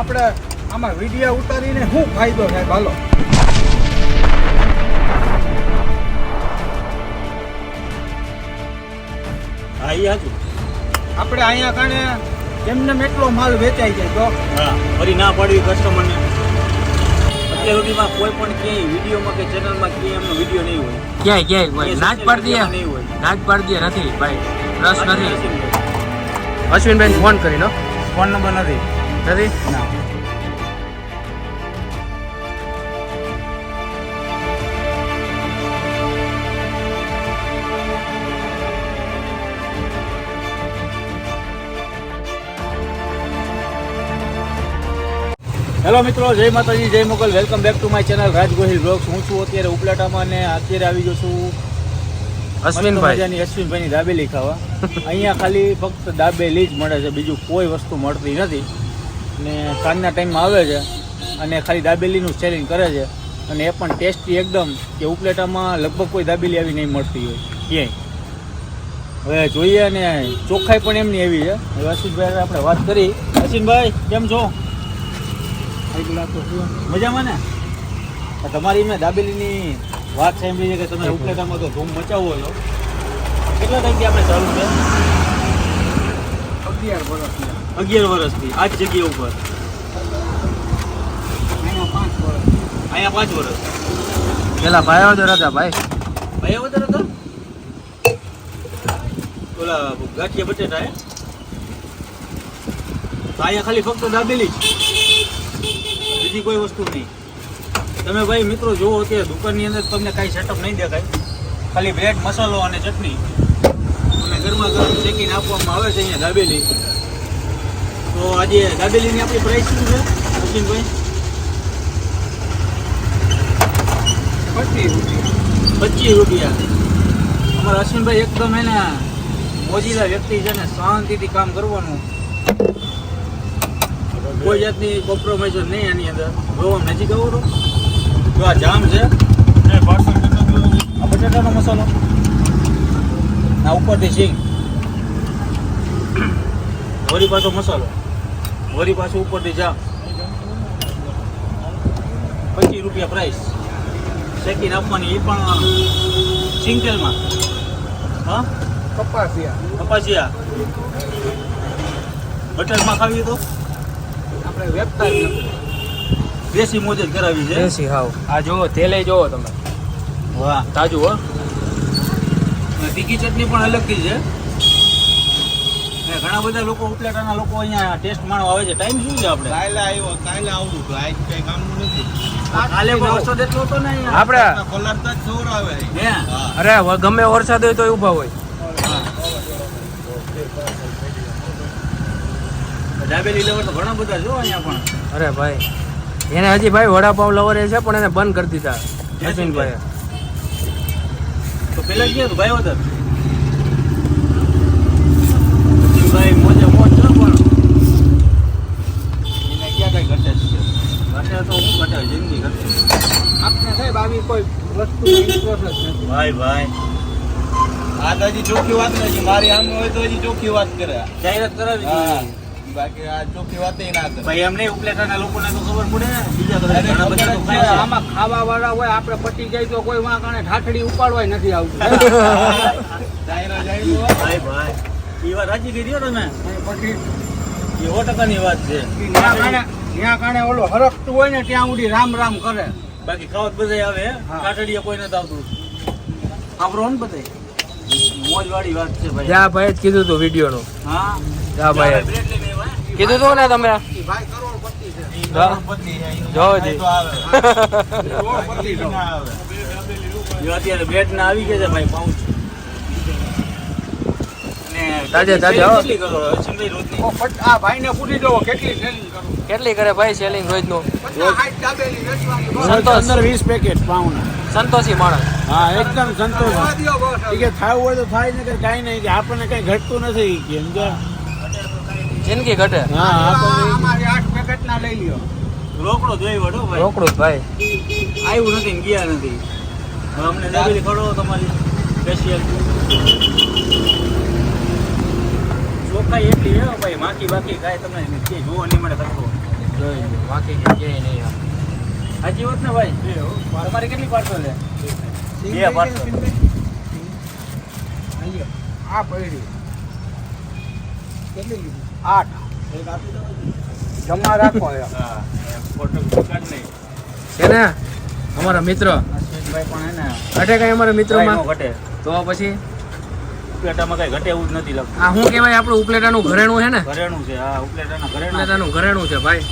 આપણે આમાં વીડિયો ઉતારીને શું ફાયદો સાહેબ હાલો. હા એ હાચું. આપણે અહીંયા કારણે એમને એટલો માલ વેચાઈ જાય તો હા ફરી ના પાડવી કસ્ટમરને અત્યાર સુધીમાં કોઈ પણ ક્યાંય વિડીયોમાં કે ચેનલમાં ક્યાંય એમનો વીડિયો નહીં હોય. ક્યાંય ક્યાંય ભાઈ પાડી દે. નહીં હોય. પાડી દે નથી ભાઈ. રસ નથી. નથી. અશ્વિનભાઈ ફોન કરીને ફોન નંબર નથી. નથી ના હેલો મિત્રો જય માતાજી જય Mogal. Welcome back to my channel Raj Gohil vlogs હું છું અત્યારે ઉપલાટામાં અને અત્યારે આવી ગયો છું અશ્વિનભાઈ. અશ્વિનભાઈની દાબેલી ખાવા. અહીંયા ખાલી ફક્ત દાબેલી જ મળે છે બીજું કોઈ વસ્તુ મળતી નથી. ને સાંજના ટાઈમમાં આવે છે અને ખાલી દાબેલીનું સેલિંગ કરે છે. અને એ પણ ટેસ્ટી એકદમ કે ઉપલેટામાં લગભગ કોઈ દાબેલી આવી નહીં મળતી હોય ક્યાંય. હવે જોઈએ અને ચોખ્ખાઈ પણ એમની એવી છે. હવે અશ્વિનભાઈ આપણે વાત કરી. અશ્વિનભાઈ કેમ છો? મજામાં ને? તમારી મેં દાબેલીની વાત સાંભળી છે કે તમે ઉપલેટામાં તો ધૂમ મચાવો છો. કેટલા ટાઈમથી આપણે ચાલુ છે? અગિયાર વર્ષ અગિયાર વર્ષથી આ જ જગ્યા ઉપર. અહીંયા પાંચ વર્ષ. અહીંયા પાંચ વર્ષ. પેલા ભાઈ દર હતા ભાઈ? ભાઈ વધારે હતા ઓલા ગાંઠિયા બટેટા હે? અહીંયા ખાલી ફક્ત દાબેલી જ. બીજી કોઈ વસ્તુ નહીં. તમે ભાઈ મિત્રો જુઓ અત્યારે દુકાનની અંદર તમને કાંઈ સેટઅપ નહીં દેખાય. ખાલી બ્રેડ મસાલો અને ચટણી. અને ગરમા ગરમ શેકીને આપવામાં આવે છે અહીંયા દાબેલી. તો આજે દાબેલીની આપણી પ્રાઇસ શું છે? અશ્વિનભાઈ પચીસ રૂપિયા. અમારા અશ્વિનભાઈ એકદમ એને મોજીલા વ્યક્તિ છે ને શાંતિથી કામ કરવાનું. કોઈ જાતની કોમ્પ્રોમાઇઝ નહીં એની અંદર. જો નજીક આવો જો આ જામ છે. આ બટાટાનો મસાલો. ના ઉપરથી સિંગ. વળી પાછો મસાલો. વળી પાછો ઉપરથી જા. પચીસ રૂપિયા પ્રાઇસ શેકીને આપવાની એ પણ સિંગટેલમાં હા? કપાસિયા. કપાસિયા. બટરમાં ખાવી તો? આપણે વેપતા દેશી મોજ જ કરાવી છે? દેશી હાવ. આ જુઓ તેલે જુઓ તમે. વાહ. તાજું હો. અને તીખી ચટણી પણ અલગથી છે. ઘણા બધા લોકો ઉપલેટાના લોકો અહીંયા ટેસ્ટ માણવા આવે છે. ટાઈમ શું છે આપણે? કાલે આવ્યો કાલે આવું તો આજ કઈ કામનું નથી. કાલે વરસાદ એટલો હતો ને આપણે હે? અરે ગમે વરસાદ હોય તો ઊભા હોય. ડાબેલી લવર તો ઘણા બધા જો અહીંયા પણ. અરે ભાઈ એને હજી ભાઈ વડાપાવ લવર છે પણ એને બંધ કરી દીધા. જતીનભાઈ તો પેલા ગયા તો ભાઈ વતન ભાઈ મોજે મોજ છે પણ એને ક્યાં કઈ ઘટે જ છે ઘટે તો હું ઘટે જિંદગી ઘટે આપણે સાહેબ આવી કોઈ વસ્તુ ઇન્ટરેસ્ટ જ નથી ભાઈ ભાઈ. આ તો હજી ચોખ્ખી વાત નથી. મારી આમ હોય તો હજી ચોખ્ખી વાત કરે. જાહેરાત કરાવી બાકી આ ચોખ્ખી વાત ના કરે. ભાઈ એમને ઉપલેટાના લોકોને તો ખબર પડે ને. બીજા ઘણા બધા. આમાં ખાવા વાળા હોય આપણે પટી જાય તો કોઈ વાં કારણે ઠાઠડી ઉપાડવાય નથી આવતું. ભાઈ ભાઈ. એ વાત સાચી કરી તમે? પછી? એ સો ટકાની વાત છે. જ્યાં કારણે ઓલો હરકતું હોય ને ત્યાં સુધી રામ રામ કરે. બાકી ખાવત બધા આવે. કાટડીએ કોઈ નથી આવતું. આપણો ને બધા મોજ વાળી વાત છે ભાઈ. ત્યાં ભાઈ જ કીધું હતું વીડિયો નું હા? જા ભાઈ? કીધું તું ને તમે? ભાઈ કરોડપતિ છે. કરોડપતિ તો આવે. કરોડપતિ ના આવે જો અત્યારે બેટ ના આવી ગયા છે ભાઈ પાઉચ. તાજે તાજે, આ ભાઈને પૂછી દો કેટલી સેલિંગ કરું? કેટલી કરે ભાઈ સેલિંગ રોજ. નું સંતોષ વીસ પેકેટ પાઉના. સંતોષી માણસ. હા એકદમ સંતોષ. કે થાવું હોય તો થાય ને કે કાંઈ નહીં કે આપણને કઈ ઘટતું નથી કેમ કે જિંદગી ઘટે. હા આમાં આઠ પેકેટ ના લઈ લ્યો. રોકડો જોઈ વડો ભાઈ. રોકડો જ ભાઈ. આવ્યું નથી ગયા નથી. અમને દાબેલી ખડો તમારી સ્પેશિયલ ચોખાઈ એટલી હે ભાઈ માખી બાકી કાંઈ તમને. કે જોવો નહીં મળે કચરો આખી જગ્યાએ નહીં આવે સાચી વાત ને ભાઈ? તમારે કેટલી પાર્સલ છે? બે પાર્સલ. આ પડી કેટલી લીધી? આઠ. જમા રાખો હા ફોટો દુકાન નહીં. છે ને? અમારા મિત્ર. અશ્વિનભાઈ પણ હે ને. ઘટે કઈ અમારા મિત્રમાં? નો ઘટે. તો પછી? ઉપલેટામાં કઈ ઘટે એવું જ નથી લાગતું આ શું કહેવાય? આપણું ઉપલેટાનું ઘરેણું છે ને? ઘરેણું છે હા ઉપલેટાના ઘરેણા. ઉપલેટાનું ઘરેણું છે ભાઈ.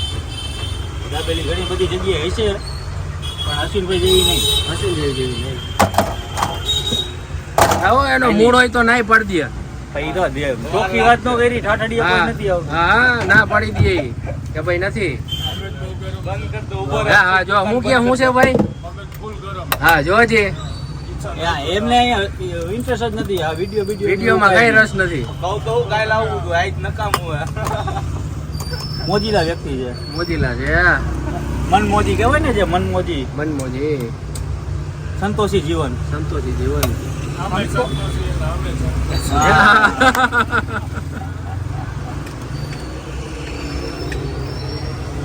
દાબેલી ઘણી બધી જગ્યાએ હશે પણ અશ્વિનભાઈ જેવી નહીં. હસી જેવી નહીં. આવો એનો મૂળ હોય તો નાય પાડી દે. ચોખ્ખી વાત નો કરી ઠાઠડીએ હા નથી હા ના પાડી દે કે ભાઈ નથી. હા હા જો હું કે હું છે ભાઈ? હા જોજે એમને અહીંયા ઇન્ટરેસ્ટ જ નથી આ વીડિયો વીડિયો વિડીયોમાં કઈ રસ નથી. કહું તો છું આજ નકામું હે મોજીલા વ્યક્તિ છે. મોજીલા છે મન મોજી કહેવાય ને જે મન મોજી. સંતોષી જીવન. સંતોષી જીવન.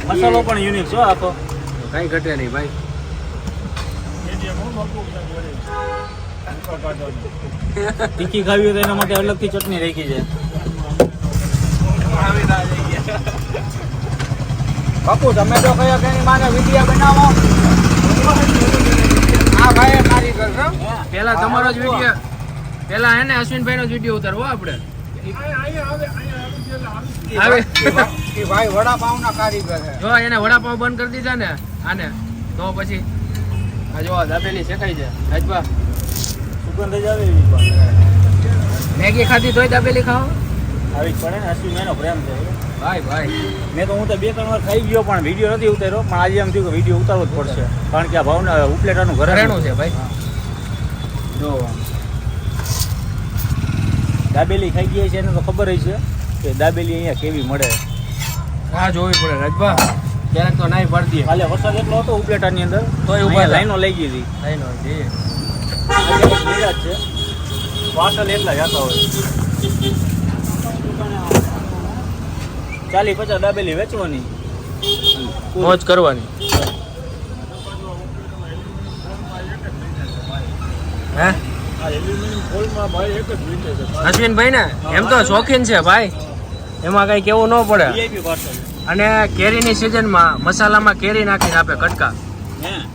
મસાલો પણ યુનિક છે આ તો કઈ ઘટે નહીં ભાઈ. તીખી ખાવી હોય તો એના માટે અલગથી ચટણી રાખી છે. બાપુ તમે તો કયો કે મારે માને વીડિયો બનાવો? હા ભાઈ છે પેલા તમારો જ વીડિયો પેલા એને ને અશ્વિનભાઈ નો જ વીડિયો ઉતારવો આપણે. ભાઈ વડાપાવ ભાઈ વડાપાવના કારીગર છે જો એને વડાપાવ બંધ કરી દીધા ને આને. તો પછી આ જો દાબેલી શેકાઈ છે. રાજભા. સુગંધ જ આવે એવી મેગી ખાધી તોય દાબેલી ખાઓ. આવી પડે ને અશ્વિન એનો પ્રેમ છે. ભાઈ ભાઈ. મેં તો હું તો બે ત્રણ વાર ખાઈ ગયો પણ વીડિયો નથી ઉતાર્યો પણ આજે એમ થયું કે વીડિયો ઉતારવો જ પડશે. કારણ કે આ ભાવના ઉપલેટાનું ઘરેણું છે ભાઈ. જો દાબેલી ખાઈ ગઈ છે એને તો ખબર છે કે દાબેલી અહીંયા કેવી મળે. હા જોવી પડે રાજભા. ક્યારેક તો નાઈ પાડી દે કાલે વરસાદ એટલો હતો ઉપલેટાની અંદર તો એ અહીંયા લાઈનો લઈ ગઈ હતી. નહીં નો જી. આજે કંઈક નિરાશ છે. પાર્સલ એટલા જતા હોય. ચાલી પચાસ દાબેલી વેચવાની. મોજ કરવાની. હે? અશ્વિનભાઈ ને? એમ તો શોખીન છે ભાઈ. એમાં કઈ કેવું ન પડે. અને કેરીની સિઝનમાં મસાલામાં કેરી નાખીને આપે કટકા.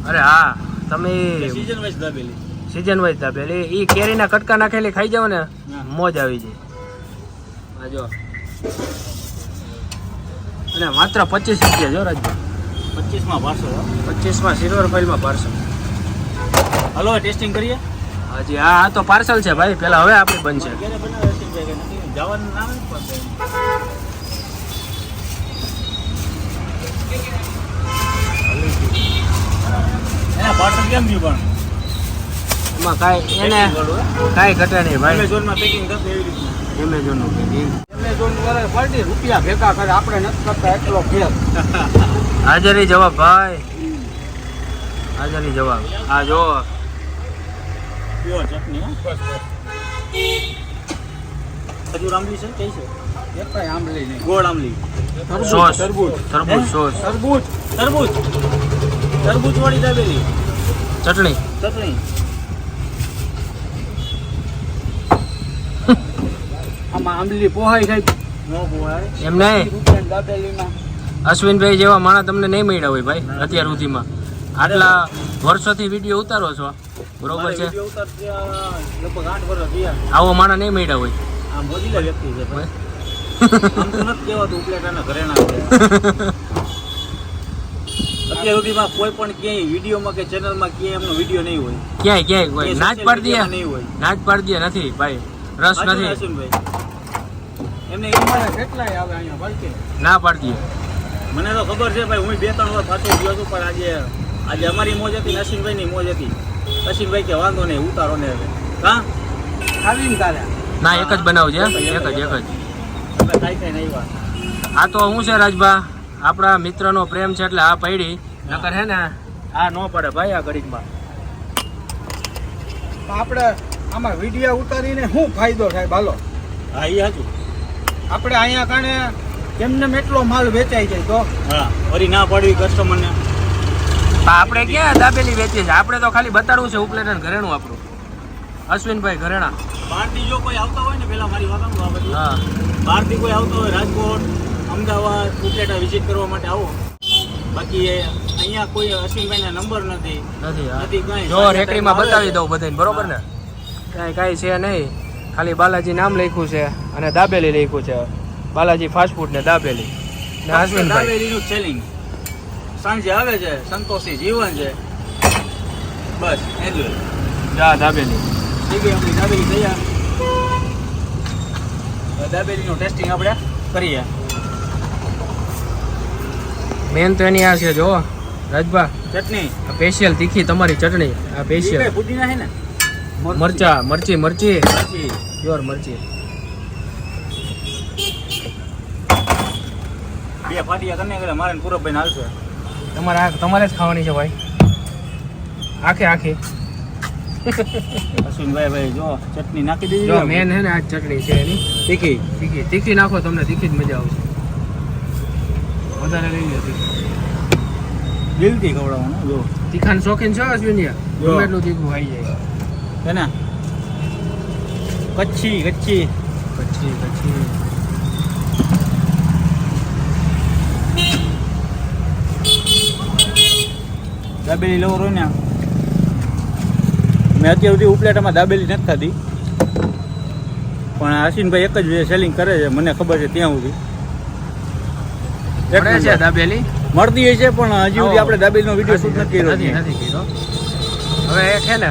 અરે હા તમે season wise dabeli. Season wise dabeli. ઈ કેરીના કટકા નાખેલી ખાઈ જાવ ને મોજ આવી જાય. જો. અને માત્ર પચીસ રૂપિયા જો રાજભાઈ પચીસમાં પાર્સલ પચીસમાં સિલ્વર ફાઇલમાં પાર્સલ. હલો ટેસ્ટિંગ કરીએ. હાજી હા આ તો પાર્સલ છે ભાઈ. પેલા હવે આપણી બનશે. જવાનું નામ જ પડશે પાર્સલ કેમ ગયું પણ? એમાં કાંઈ એને કાંઈ ઘટે નહીં ભાઈ. એમેઝોનમાં પેકિંગ થતું એવી રીતે એમેઝોનનું પેકિંગ એમેઝોન વાળા પલટી રૂપિયા ભેગા કરે આપણે નથી કરતા એટલો ફેર હાજરી જવાબ ભાઈ. હાજરી જવાબ. આ જો. પ્યોર ચટણી ખજૂર આંબલી છે? કઈ છે? એક કઈ આંબલી નહીં. ગોળ આંબલી. સોસ તરબૂચ. તરબૂચ સોસ. તરબૂચ તરબૂચ. તરબૂચ વાળી દાબેલી. ચટણી. ચટણી. આમાં આંબલી પોહાઈ જાય નો પોહાય. એમ નહીં? દાબેલીમાં. અશ્વિનભાઈ જેવા માણસ તમને નહીં મળ્યા હોય ભાઈ અત્યાર સુધીમાં. આટલા વર્ષોથી વીડિયો ઉતારો છો. બરોબર છે? લગભગ આઠ વર્ષ આવો માણસ નહીં મળ્યા હોય. આ મોજીલા વ્યક્તિ છે ભાઈ. આમ તો નથી કહેવાતું ઉપલેટાના ઘરેણા છે. અત્યાર સુધીમાં કોઈ પણ ક્યાંય વિડીયોમાં કે ચેનલમાં ક્યાંય એમનો વીડિયો નહીં હોય. ક્યાંય ક્યાંય હોય? નાચ પાડી દે. નહીં હોય. નાચ પાડી દે નથી ભાઈ. રસ નથી. અશ્વિનભાઈ એમને અમારે કેટલાય આવે અહીંયા બલકે ના પાડી દે. મને તો ખબર છે ભાઈ હું બે ત્રણ વાર ફાટી ગયો છું પણ આજે આજે અમારી મોજ હતી ને ની મોજ હતી. નસીમભાઈ કે વાંધો નહીં ઉતારો ને હવે. હા? ખાવીને તારે. ના એક જ બનાવજે એક જ એક જ. તમે કાંઈ કાંઈ નહીં વાત આ તો શું છે રાજભા? આપણા મિત્રનો પ્રેમ છે એટલે આ પડી. નકર હે ને આ ન પડે ભાઈ આ ઘડીકમાં. તો આપણે આમાં વીડિયો ઉતારીને શું ફાયદો થાય? બાલો. હા એ હતું આપણે અહીંયા કાણે એમને એટલો માલ વેચાઈ જાય તો? હા ફરી ના પડવી કસ્ટમરને આપણે ક્યાં દાબેલી વેચીએ છીએ? આપણે તો ખાલી બતાડવું છે ઉપલેટન ઘરેણું આપણું. અશ્વિનભાઈ ઘરેણા. બહારથી જો કોઈ આવતા હોય ને પેલા મારી વાત આ બધું. હા. બહારથી કોઈ આવતો હોય રાજકોટ અમદાવાદ ઉપલેટા વિઝિટ કરવા માટે આવો. બાકી અહીંયા કોઈ અશ્વિનભાઈના નંબર નથી. નથી. નથી કાંઈ. જો રેકડીમાં બતાવી દઉં બધાને બરોબર ને? કાંઈ કાંઈ છે નહીં. ખાલી બાલાજી નામ લખ્યું છે અને દાબેલી લખ્યું છે. બાલાજી ફાસ્ટ ફૂડ ને દાબેલી. ને અશ્વિનભાઈ. દાબેલીનું સેલિંગ સાંજે આવે છે સંતોષી જીવન છે. બસ એન્જોય જા દાબેલી. થઈ ગઈ આપણી દાબેલી તૈયાર દાબેલીનું ટેસ્ટિંગ આપણે કરીએ. મેન તો એની આ છે જો રાજભા ચટણી. સ્પેશિયલ તીખી તમારી ચટણી આ સ્પેશિયલ પુદીના છે ને? મરચા. મરચી મરચી મરચી. પ્યોર મરચી. બે ફાટિયા કરીને એટલે મારે પૂરબભાઈ ને હાલશે. તમારે તમારે જ ખાવાની છે ભાઈ. આખે આખી. અશ્વિનભાઈ ભાઈ જો ચટણી નાખી દીધી જો મેન ને આ ચટણી છે એની. તીખી? તીખી. તીખી નાખો તમને તીખી જ મજા આવશે. વધારે લઈ લો દિલથી ખવડાવવાનું જો. તીખાન શોખીન છો અશ્વિનિયા ગમે એટલું તીખું ખાઈ જાય. છે ને? કચ્છી કચ્છી. કચ્છી પછી દાબેલી લવ હોય ને મેં અત્યાર સુધી ઉપલેટામાં દાબેલી નથી ખાધી. પણ આશીનભાઈ એક જ સેલિંગ કરે છે મને ખબર છે ત્યાં સુધી. છે દાબેલી? મળતી હોય છે પણ હજી સુધી. આપણે દાબેલીનો વીડિયો શૂટ નથી કર્યો નથી કર્યો. હવે એ છે ને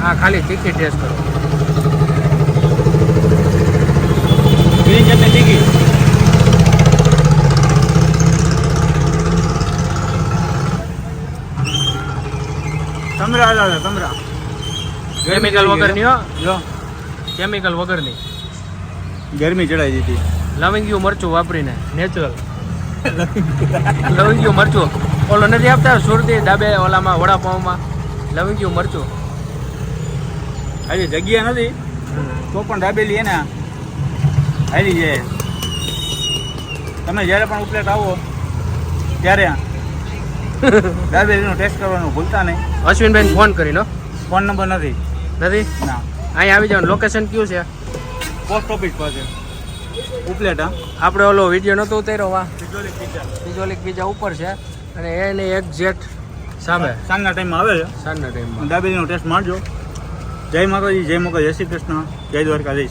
હા ખાલી તીખી ટેસ્ટ કરો. તીખી તમરા દાદા તમરા કેમિકલ વગરની હો. જો. કેમિકલ વગરની. ગરમી ચડાઈ દીધી. લવિંગિયું મરચું વાપરીને નેચરલ લવિંગિયું મરચું. ઓલો નથી આપતા? સુરતી ડાબે ઓલામાં વડાપાઉંમાં. લવિંગિયું મરચું. આજે જગ્યા નથી. તો પણ ડાબેલી એને. હાલી જાય. તમે જ્યારે પણ ઉપલેટ આવો ત્યારે દાબેલીનો ટેસ્ટ કરવાનું ભૂલતા નહીં. અશ્વિનભાઈ ફોન કરીને લો ફોન નંબર નથી. નથી? ના. અહીં આવી જાવ લોકેશન કયું છે? પોસ્ટ ઓફિસ પાસે. ઉપલેટ હા. આપણે ઓલો વીડિયો નહોતો ઉતાર્યો વા બીજોલિક બીજા ઉપર છે. અને એની એક્ઝેક્ટ સામે. સાંજના ટાઈમમાં આવે છે. સાંજના ટાઈમમાં દાબેલીનો ટેસ્ટ મારજો. જય માતાજી જય મોકા જય શ્રી કૃષ્ણ. જય દ્વારકાધીશ.